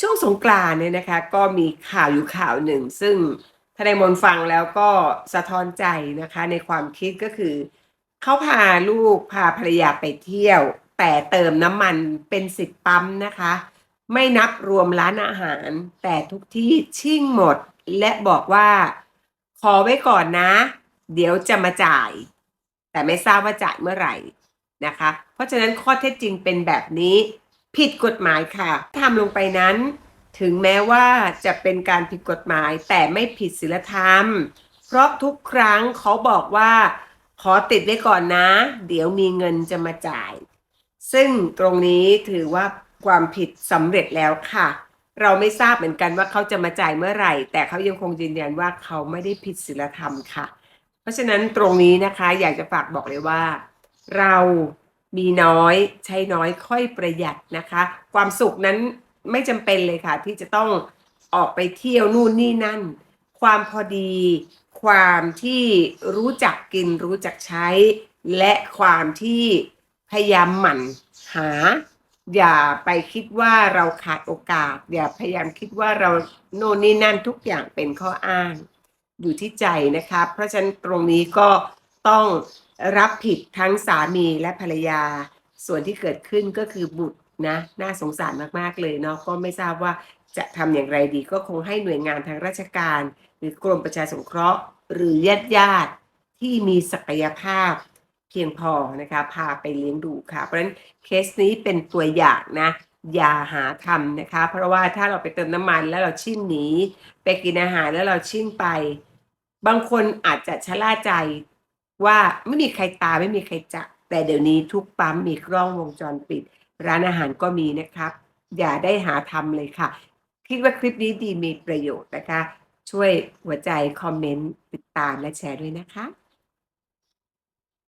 ช่วงสงกรานต์เนี่ยนะคะ ก็มีข่าวอยู่ข่าวหนึ่ง ซึ่งทนายมนฟังแล้วก็สะท้อนใจนะคะ ในความคิดก็คือ เขาพาลูกพาภรรยาไปเที่ยว แต่เติมน้ำมันเป็นสิบปั๊มนะคะ ไม่นับรวมร้านอาหาร แต่ทุกที่ชิ่งหมด และบอกว่า ขอไว้ก่อนนะ เดี๋ยวจะมาจ่าย แต่ไม่ทราบว่าจ่ายเมื่อไหร่นะคะ เพราะฉะนั้นข้อเท็จจริงเป็นแบบนี้ ผิดกฎหมายค่ะทำลงไปนั้น ถึงแม้ว่าจะเป็นการผิดกฎหมายแต่ไม่ผิดศีลธรรม เพราะทุกครั้งเขาบอกว่า ขอติดไว้ก่อนนะ เดี๋ยวมีเงินจะมาจ่าย ซึ่งตรงนี้ถือว่าความผิดสำเร็จแล้วค่ะ เราไม่ทราบเหมือนกันว่าเขาจะมาจ่ายเมื่อไหร่ แต่เขายังคงยืนยันว่าเขาไม่ได้ผิดศีลธรรมค่ะ เพราะฉะนั้นตรงนี้นะคะอยากจะฝากบอกเลยว่า เรา มีน้อยใช้น้อยค่อยประหยัดนะคะ ความสุขนั้นไม่จำเป็นเลยค่ะ ที่จะต้องออกไปเที่ยวนู่นนี่นั่น ความพอดี ความที่รู้จักกินรู้จักใช้ และความที่พยายามหมั่นหา อย่าไปคิดว่าเราขาดโอกาส อย่าพยายามคิดว่าเราโน่นนี่นั่นทุกอย่างเป็นข้ออ้าง อยู่ที่ใจนะคะ เพราะฉะนั้นตรงนี้ก็ ต้องรับผิดทั้งสามีและภรรยา ส่วนที่เกิดขึ้นก็คือบุตรนะ น่าสงสารมากๆเลยเนาะก็ไม่ทราบว่าจะทำอย่างไรดีก็คงให้หน่วยงานทางราชการ หรือกรมประชาสงเคราะห์ หรือญาติญาติที่มีศักยภาพเพียงพอนะคะพาไปเลี้ยงดูค่ะ เพราะฉะนั้นเคสนี้เป็นตัวอย่างนะอย่าหาทำนะคะ เพราะว่าถ้าเราไปเติมน้ำมันแล้วเราชิ่งหนี ไปกินอาหารแล้วเราชิ่งไป บางคนอาจจะชะล่าใจ ว่าไม่มีใครตาไม่มีใครจับแต่เดี๋ยวนี้ทุกปั๊มมีกล้องวงจรปิด ร้านอาหารก็มีนะครับ อย่าได้หาทำเลยค่ะ คิดว่าคลิปนี้ดีมีประโยชน์นะคะ ช่วยหัวใจคอมเมนต์ติดตามและแชร์ด้วยนะคะ